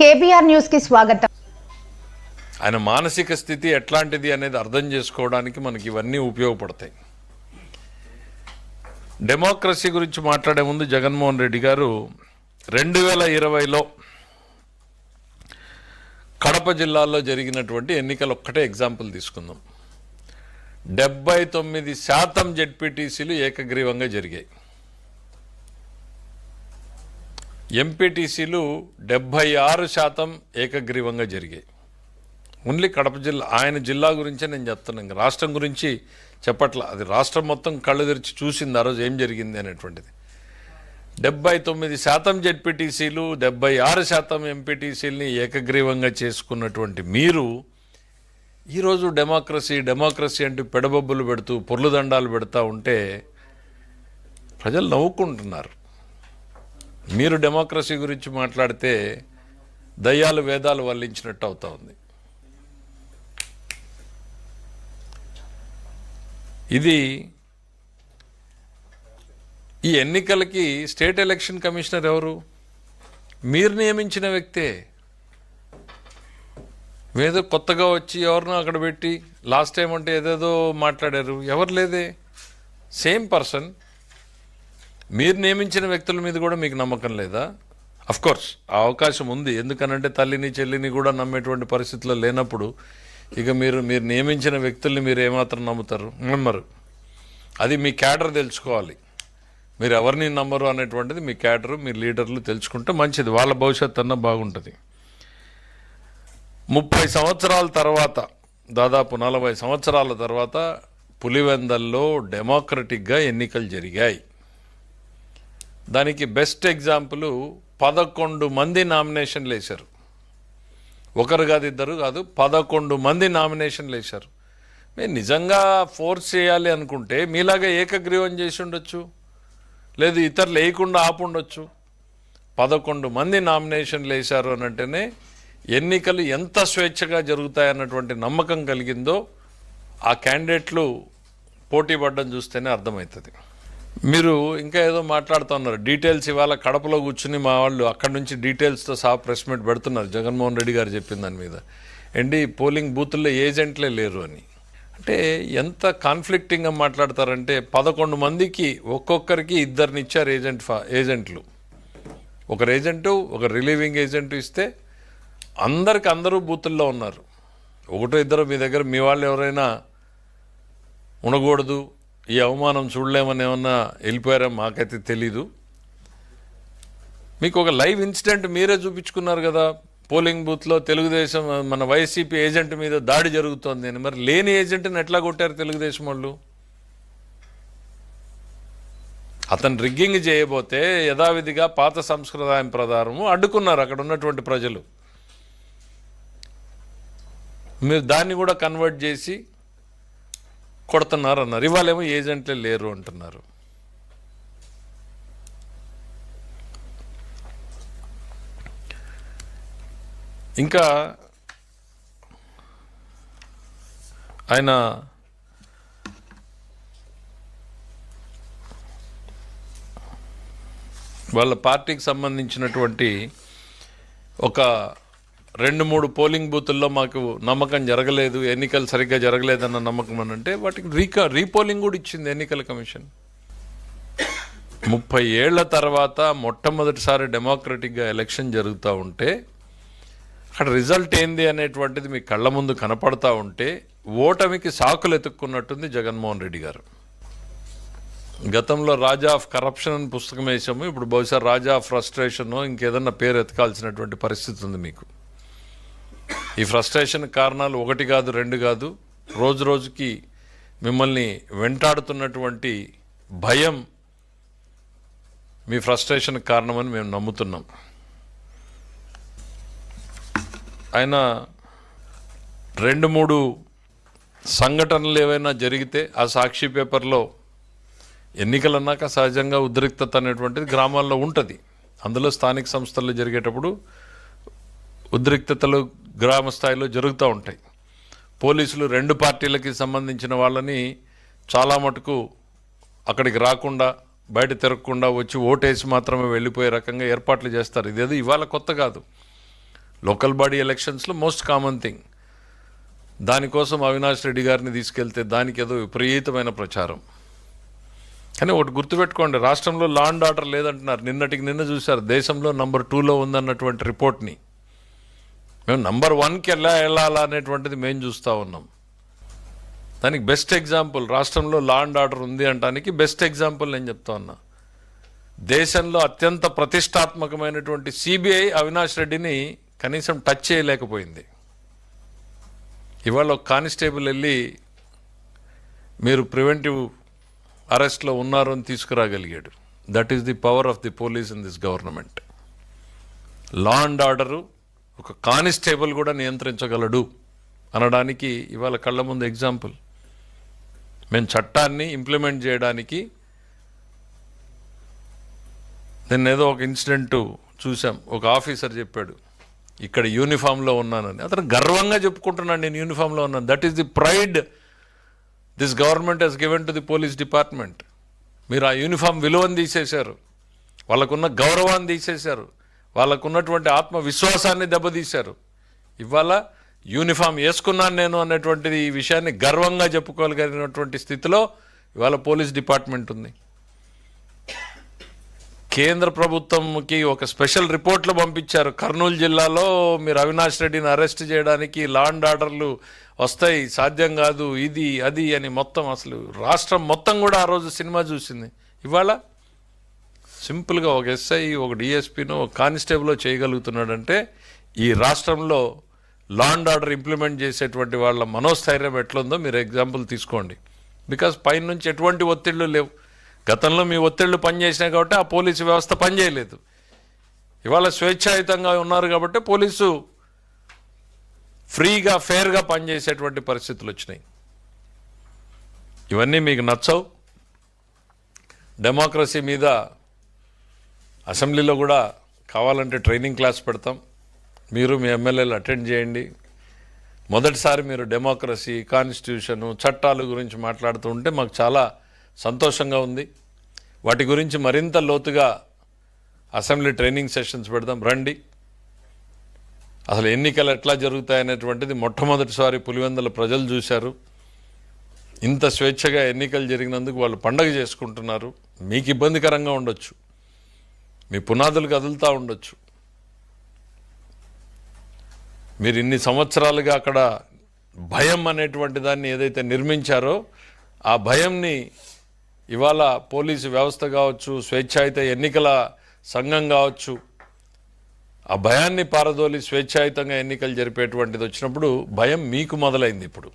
KBR న్యూస్కి స్వాగతం. ఆయన మానసిక స్థితి ఎట్లాంటిది అనేది అర్థం చేసుకోవడానికి మనకి ఇవన్నీ ఉపయోగపడతాయి. డెమోక్రసీ గురించి మాట్లాడే ముందు జగన్మోహన్ రెడ్డి గారు రెండు వేల ఇరవైలో కడప జిల్లాలో జరిగినటువంటి ఎన్నికలు ఒక్కటే ఎగ్జాంపుల్ తీసుకుందాం. డెబ్బై తొమ్మిది శాతం జెడ్పీటీసీలు ఏకగ్రీవంగా జరిగాయి. ఎంపీటీసీలు డెబ్భై ఆరు శాతం ఏకగ్రీవంగా జరిగాయి. ఓన్లీ కడప జిల్లా ఆయన జిల్లా గురించే నేను చెప్తున్నాను రాష్ట్రం గురించి చెప్పట్లా. అది రాష్ట్రం మొత్తం కళ్ళు తెరిచి చూసింది ఆ రోజు ఏం జరిగింది అనేటువంటిది. డెబ్బై తొమ్మిది శాతం జెడ్పీటీసీలు డెబ్బై ఆరు శాతం ఎంపీటీసీలని ఏకగ్రీవంగా చేసుకున్నటువంటి మీరు ఈరోజు డెమోక్రసీ డెమోక్రసీ అంటూ పెడబొబ్బులు పెడుతూ పొర్లుదండాలు పెడతా ఉంటే ప్రజలు నవ్వుకుంటున్నారు. మీరు డెమోక్రసీ గురించి మాట్లాడితే దయ్యాలు వేదాలు వల్లించినట్టు అవుతా ఉంది. ఇది ఈ ఎన్నికలకి స్టేట్ ఎలక్షన్ కమిషనర్ ఎవరు? మీరు నియమించిన వ్యక్తే. ఏదో కొత్తగా వచ్చి ఎవరినో అక్కడ పెట్టి లాస్ట్ టైం అంటే ఏదేదో మాట్లాడారు. ఎవరు లేదే? Same person. మీరు నియమించిన వ్యక్తుల మీద కూడా మీకు నమ్మకం లేదా? అఫ్ కోర్స్ ఆ అవకాశం ఉంది. ఎందుకనంటే తల్లిని చెల్లిని కూడా నమ్మేటువంటి పరిస్థితుల్లో లేనప్పుడు ఇక మీరు మీరు నియమించిన వ్యక్తుల్ని మీరు ఏమాత్రం నమ్ముతారు? నమ్మరు. అది మీ క్యాడర్ తెలుసుకోవాలి. మీరు ఎవరిని నమ్మరు అనేటువంటిది మీ క్యాడర్ మీ లీడర్లు తెలుసుకుంటే మంచిది. వాళ్ళ భవిష్యత్తు అన్న బాగుంటుంది. ముప్పై సంవత్సరాల తర్వాత దాదాపు నలభై సంవత్సరాల తర్వాత పులివెందల్లో డెమోక్రటిక్గా ఎన్నికలు జరిగాయి. దానికి బెస్ట్ ఎగ్జాంపుల్ పదకొండు మంది నామినేషన్లు వేశారు. ఒకరు కాదు ఇద్దరు కాదు పదకొండు మంది నామినేషన్లు వేశారు. మీరు నిజంగా ఫోర్స్ చేయాలి అనుకుంటే మీలాగా ఏకగ్రీవం చేసి ఉండొచ్చు లేదు ఇతరులు వేయకుండా ఆపుండొచ్చు పదకొండు మంది నామినేషన్లు వేశారు అని అంటేనే ఎన్నికలు ఎంత స్వేచ్ఛగా జరుగుతాయన్నటువంటి నమ్మకం కలిగిందో ఆ క్యాండిడేట్లు పోటీ పడ్డం చూస్తేనే అర్థమవుతుంది. మీరు ఇంకా ఏదో మాట్లాడుతున్నారు డీటెయిల్స్ ఇవాళ కడపలో కూర్చుని మా వాళ్ళు అక్కడి నుంచి డీటెయిల్స్తో సహా ప్రెస్ మీట్ పెడుతున్నారు. జగన్మోహన్ రెడ్డి గారు చెప్పిన దాని మీద. ఏంటి పోలింగ్ బూతుల్లో ఏజెంట్లే లేరు అని. అంటే ఎంత కాన్ఫ్లిక్టింగ్గా మాట్లాడతారంటే పదకొండు మందికి ఒక్కొక్కరికి ఇద్దరిని ఇచ్చారు ఏజెంట్ ఫా ఏజెంట్లు ఒకరు ఏజెంటు ఒక రిలీవింగ్ ఏజెంట్ ఇస్తే అందరికి అందరూ బూతుల్లో ఉన్నారు. ఒకటో ఇద్దరు మీ దగ్గర మీ వాళ్ళు ఎవరైనా ఉండకూడదు ఈ అవమానం చూడలేమని ఏమన్నా వెళ్ళిపోయారా? మాకైతే తెలీదు. మీకు ఒక లైవ్ ఇన్సిడెంట్ మీరే చూపించుకున్నారు కదా. పోలింగ్ బూత్లో తెలుగుదేశం మన వైసీపీ ఏజెంట్ మీద దాడి జరుగుతోంది అని. మరి లేని ఏజెంట్ని ఎట్లా కొట్టారు తెలుగుదేశం వాళ్ళు? అతను రిగ్గింగ్ చేయబోతే యథావిధిగా పాత సంస్కృతాయం ప్రకారము అడ్డుకున్నారు అక్కడ ఉన్నటువంటి ప్రజలు. మీరు దాన్ని కూడా కన్వర్ట్ చేసి కొడుతున్నారు అన్నారు ఇవాళేమో ఏజెంట్లే లేరు అంటున్నారు. ఇంకా ఆయన వాళ్ళ పార్టీకి సంబంధించినటువంటి ఒక రెండు మూడు పోలింగ్ బూతుల్లో మాకు నమ్మకం జరగలేదు ఎన్నికలు సరిగ్గా జరగలేదన్న నమ్మకం అని అంటే వాటికి రీకా రీపోలింగ్ కూడా ఇచ్చింది ఎన్నికల కమిషన్. ముప్పై ఏళ్ళ తర్వాత మొట్టమొదటిసారి డెమోక్రటిక్గా ఎలక్షన్ జరుగుతూ ఉంటే అక్కడ రిజల్ట్ ఏంది అనేటువంటిది మీ కళ్ళ ముందు కనపడతా ఉంటే ఓటమికి సాకులు ఎతుక్కున్నట్టుంది జగన్మోహన్ రెడ్డి గారు. గతంలో రాజా ఆఫ్ కరప్షన్ అని పుస్తకం వేసాము ఇప్పుడు బహుశా రాజా ఆఫ్ ఫ్రస్ట్రేషన్ ఇంకేదన్నా పేరు ఎతకాల్సినటువంటి పరిస్థితి ఉంది మీకు. ఈ ఫ్రస్ట్రేషన్ కారణాలు ఒకటి కాదు రెండు కాదు. రోజు రోజుకి మిమ్మల్ని వెంటాడుతున్నటువంటి భయం మీ ఫ్రస్ట్రేషన్ కారణమని మేము నమ్ముతున్నాం. ఆయన రెండు మూడు సంఘటనలు ఏవైనా జరిగితే ఆ సాక్షి పేపర్లో ఎన్నికలు అన్నాక సహజంగా ఉద్రిక్తత అనేటువంటిది గ్రామాల్లో ఉంటుంది. అందులో స్థానిక సంస్థల్లో జరిగేటప్పుడు ఉద్రిక్తతలు గ్రామ స్థాయిలో జరుగుతూ ఉంటాయి. పోలీసులు రెండు పార్టీలకి సంబంధించిన వాళ్ళని చాలా మటుకు అక్కడికి రాకుండా బయట తిరగకుండా వచ్చి ఓటేసి మాత్రమే వెళ్ళిపోయే రకంగా ఏర్పాట్లు చేస్తారు. ఇదేదో ఇవాళ కొత్త కాదు. లోకల్ బాడీ ఎలక్షన్స్లో మోస్ట్ కామన్ థింగ్. దానికోసం అవినాష్ రెడ్డి గారిని తీసుకెళ్తే దానికి ఏదో విపరీతమైన ప్రచారం. కానీ ఒకటి గుర్తుపెట్టుకోండి రాష్ట్రంలో లా అండ్ ఆర్డర్ లేదంటున్నారు. నిన్నటికి నిన్న చూశారు దేశంలో నంబర్ టూలో ఉందన్నటువంటి రిపోర్ట్ని. మేము నంబర్ వన్కి ఎలా వెళ్ళాలా అనేటువంటిది మేము చూస్తూ ఉన్నాం. దానికి బెస్ట్ ఎగ్జాంపుల్ రాష్ట్రంలో లా అండ్ ఆర్డర్ ఉంది అంటానికి బెస్ట్ ఎగ్జాంపుల్ నేను చెప్తా ఉన్నా. దేశంలో అత్యంత ప్రతిష్టాత్మకమైనటువంటి సిబిఐ అవినాష్ రెడ్డిని కనీసం టచ్ చేయలేకపోయింది. ఇవాళ ఒక కానిస్టేబుల్ వెళ్ళి మీరు ప్రివెంటివ్ అరెస్ట్లో ఉన్నారు అని తీసుకురాగలిగాడు. That is the power of the police in this government law and order ఒక కానిస్టేబుల్ కూడా నియంత్రించగలడు అనడానికి ఇవాళ కళ్ళ ముందు ఎగ్జాంపుల్. మేము చట్టాన్ని ఇంప్లిమెంట్ చేయడానికి నిన్న ఏదో ఒక ఇన్సిడెంట్ చూసాం ఒక ఆఫీసర్ చెప్పాడు ఇక్కడ యూనిఫామ్లో ఉన్నానని. అతను గర్వంగా చెప్పుకుంటున్నాను నేను యూనిఫామ్లో ఉన్నాను. That is the pride this government has given to the police department మీరు ఆ యూనిఫామ్ విలువను తీసేశారు. వాళ్ళకున్న గౌరవాన్ని తీసేశారు. వాళ్ళకున్నటువంటి ఆత్మవిశ్వాసాన్ని దెబ్బతీశారు. ఇవాళ యూనిఫామ్ వేసుకున్నాను నేను అన్నటువంటిది ఈ విషయాన్ని గర్వంగా చెప్పుకోగలిగినటువంటి స్థితిలో ఇవాళ పోలీస్ డిపార్ట్మెంట్ ఉంది. కేంద్ర ప్రభుత్వంకి ఒక స్పెషల్ రిపోర్ట్లు పంపించారు. కర్నూలు జిల్లాలో మీరు అవినాష్ రెడ్డిని అరెస్ట్ చేయడానికి లాండ్ ఆర్డర్లు వస్తాయి సాధ్యం కాదు ఇది అది అని మొత్తం అసలు రాష్ట్రం మొత్తం కూడా ఆ రోజు సినిమా చూసింది. ఇవాళ సింపుల్గా ఒక ఎస్ఐ ఒక డిఎస్పీనో ఒక కానిస్టేబుల్లో చేయగలుగుతున్నాడంటే ఈ రాష్ట్రంలో లా అండ్ ఆర్డర్ ఇంప్లిమెంట్ చేసేటువంటి వాళ్ళ మనోస్థైర్యం ఎట్లుందో మీరు ఎగ్జాంపుల్ తీసుకోండి. బికాస్ పైన నుంచి ఎటువంటి ఒత్తిళ్ళు లేవు. గతంలో మీ ఒత్తిళ్ళు పనిచేసినాయి కాబట్టి ఆ పోలీసు వ్యవస్థ పనిచేయలేదు. ఇవాళ స్వేచ్ఛాయుతంగా ఉన్నారు కాబట్టి పోలీసు ఫ్రీగా ఫేర్గా పనిచేసేటువంటి పరిస్థితులు వచ్చినాయి. ఇవన్నీ మీకు నచ్చవు. డెమోక్రసీ మీద అసెంబ్లీలో కూడా కావాలంటే ట్రైనింగ్ క్లాస్ పెడతాం. మీరు మీ ఎమ్మెల్యేలు అటెండ్ చేయండి. మొదటిసారి మీరు డెమోక్రసీ కాన్స్టిట్యూషను చట్టాల గురించి మాట్లాడుతూ ఉంటే మాకు చాలా సంతోషంగా ఉంది. వాటి గురించి మరింత లోతుగా అసెంబ్లీ ట్రైనింగ్ సెషన్స్ పెడదాం. రండి. అసలు ఎన్నికలు ఎట్లా జరుగుతాయనేటువంటిది మొట్టమొదటిసారి పులివెందుల ప్రజలు చూశారు. ఇంత స్వేచ్ఛగా ఎన్నికలు జరిగినందుకు వాళ్ళు పండగ చేసుకుంటున్నారు. మీకు ఇబ్బందికరంగా ఉండొచ్చు. మీ పునాదులు కదులుతూ ఉండొచ్చు. మీరు ఇన్ని సంవత్సరాలుగా అక్కడ భయం అనేటువంటి దాన్ని ఏదైతే నిర్మించారో ఆ భయంని ఇవాళ పోలీసు వ్యవస్థ కావచ్చు స్వేచ్ఛాయుత ఎన్నికల సంఘం కావచ్చు ఆ భయాన్ని పారదోలి స్వేచ్ఛాయుతంగా ఎన్నికలు జరిపేటువంటిది వచ్చినప్పుడు భయం మీకు మొదలైంది ఇప్పుడు.